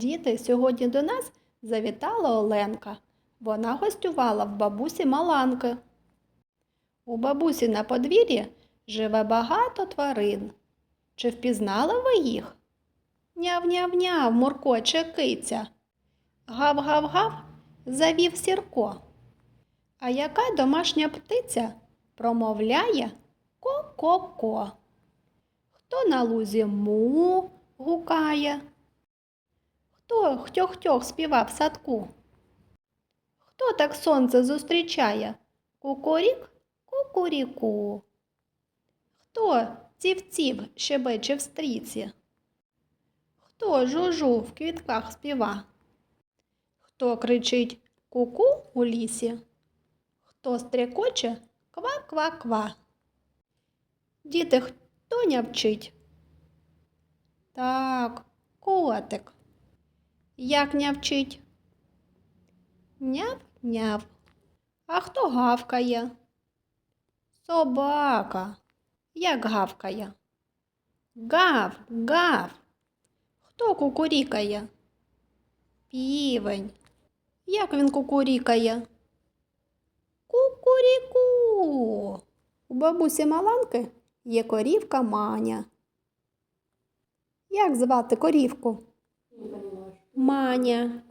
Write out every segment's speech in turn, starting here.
Діти, сьогодні до нас завітала Оленка. Вона гостювала в бабусі Маланки. У бабусі на подвір'ї живе багато тварин. Чи впізнали ви їх? Няв-няв-няв, муркоче киця. Гав-гав-гав, завів сірко. А яка домашня птиця промовляє ко-ко-ко? Хто на лузі му гукає? Хто хтьох-хтьох співав в садку? Хто так сонце зустрічає? Кукурік, кукуріку. Хто ців-ців щебече в стріці? Хто жужу в квітках співа? Хто кричить ку-ку у лісі? Хто стрекоче ква-ква-ква? Діти, хто нявчить? Так, котик. Як нявчить? Няв-няв. А хто гавкає? Собака. Як гавкає? Гав, гав. Хто кукурікає? Півень. Як він кукурікає? Кукуріку. У бабусі Маланки є корівка Маня. Як звати корівку? Маня.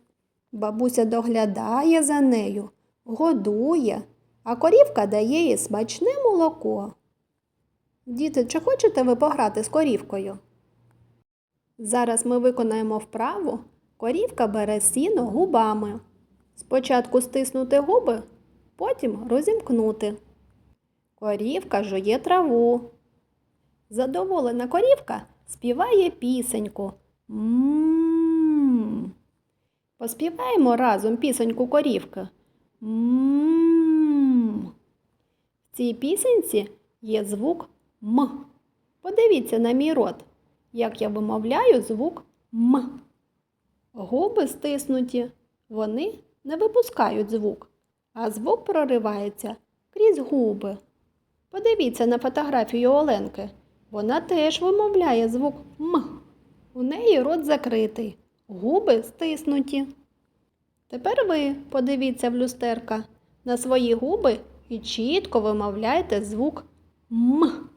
Бабуся доглядає за нею, годує, а корівка дає їй смачне молоко. Діти, чи хочете ви пограти з корівкою? Зараз ми виконаємо вправу. Корівка бере сіно губами. Спочатку стиснути губи, потім розімкнути. Корівка жує траву. Задоволена корівка співає пісеньку. М. Поспіваємо разом пісеньку корівки. М. В цій пісеньці є звук М. Подивіться на мій рот, як я вимовляю звук М. Губи стиснуті, вони не випускають звук, а звук проривається крізь губи. Подивіться на фотографію Оленки. Вона теж вимовляє звук М. У неї рот закритий, губи стиснуті. Тепер ви подивіться в люстерка на свої губи і чітко вимовляйте звук М.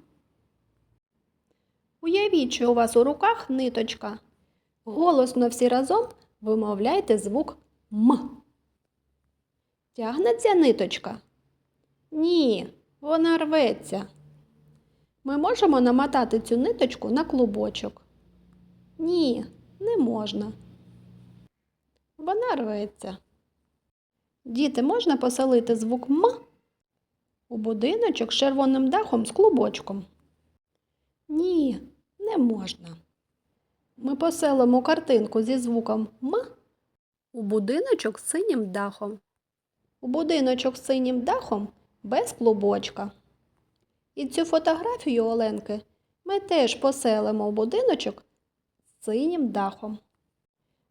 Уявіть, що у вас у руках ниточка. Голосно всі разом вимовляйте звук М. Тягнеться ниточка? Ні, вона рветься. Ми можемо намотати цю ниточку на клубочок? Ні, можна. Вона рветься. Діти, можна поселити звук М у будиночок з червоним дахом з клубочком? Ні, не можна. Ми поселимо картинку зі звуком М у будиночок з синім дахом. У будиночок з синім дахом без клубочка. І цю фотографію Оленки ми теж поселимо в будиночок синім дахом.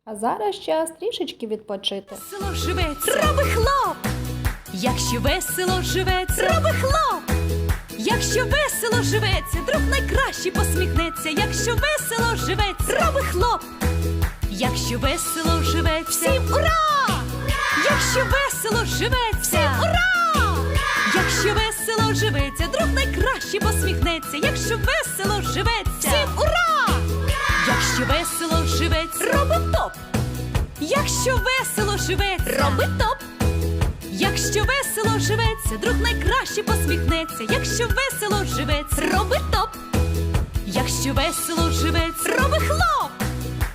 А зараз час трішечки відпочити. Весело живеться, роби хлоп. Якщо весело живеться, роби хлоп. Якщо весело живеться, друг найкраще посміхнеться. Якщо весело живеться, роби хлоп. Якщо весело живеться, всім ура! Якщо весело живеться, всім ура! Якщо весело живеться, друг найкраще посміхнеться. Якщо весело живеться, всім ура! Якщо весело живеться, роби топ. Якщо весело живеться, роби топ. Якщо весело живеться, друг найкраще посміхнеться. Якщо весело живеться, роби топ. Якщо весело живеться, роби хлоп.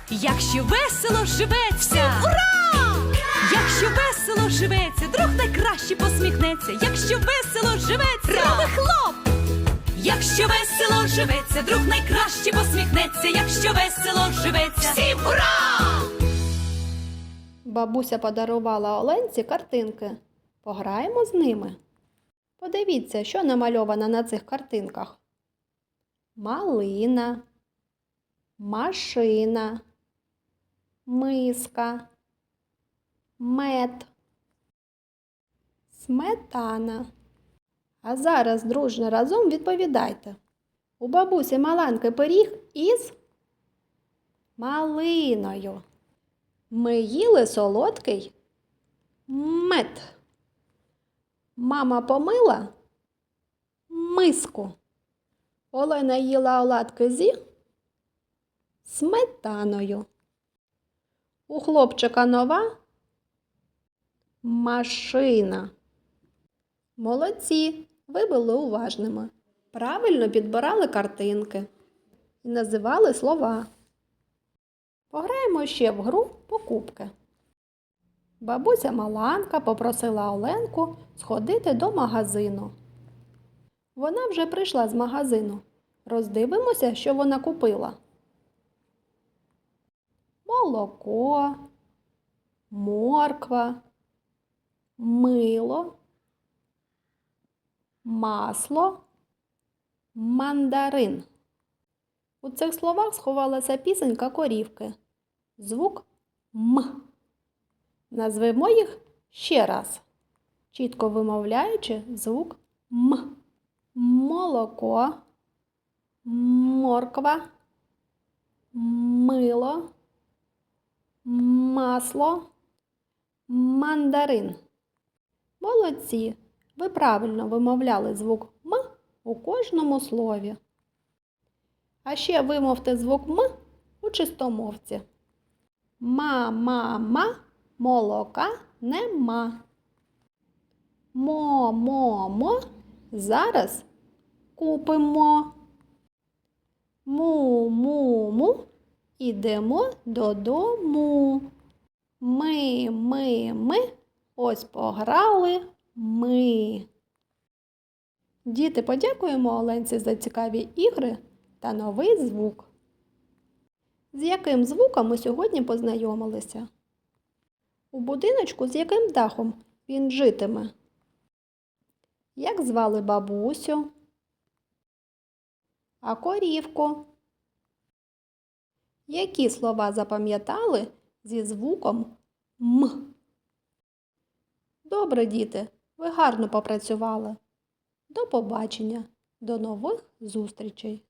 Якщо весело живеться, ура! Якщо весело живеться, друг найкраще посміхнеться. Якщо весело живеться, роби хлоп. Якщо весело живеться, друг найкраще посміхнеться. Якщо весело живеться, всім ура! Бабуся подарувала Оленці картинки. Пограємо з ними. Подивіться, що намальовано на цих картинках. Малина, машина, миска, мед, сметана. А зараз дружно разом відповідайте. У бабусі Маланки пиріг із малиною. Ми їли солодкий мед. Мама помила миску. Олена їла оладки зі сметаною. У хлопчика нова машина. Молодці, ви були уважними. Правильно підбирали картинки і називали слова. Пограємо ще в гру покупки. Бабуся Маланка попросила Оленку сходити до магазину. Вона вже прийшла з магазину. Роздивимося, що вона купила. Молоко, морква, мило, масло, мандарин. У цих словах сховалася пісенька корівки. Звук М. Назвемо їх ще раз, чітко вимовляючи звук М. Молоко, морква, мило, масло, мандарин. Молодці! Ви правильно вимовляли звук М у кожному слові. А ще вимовте звук М у чистомовці. Ма-ма-ма, молока нема. Мо-мо-мо, зараз купимо. Му-му-му, ідемо додому. Ми, ми, ми, ось пограли ми. Діти, подякуємо Оленці за цікаві ігри та новий звук. З яким звуком ми сьогодні познайомилися? У будиночку з яким дахом він житиме? Як звали бабусю? А корівку? Які слова запам'ятали зі звуком М? Добре, діти, ви гарно попрацювали. До побачення, до нових зустрічей!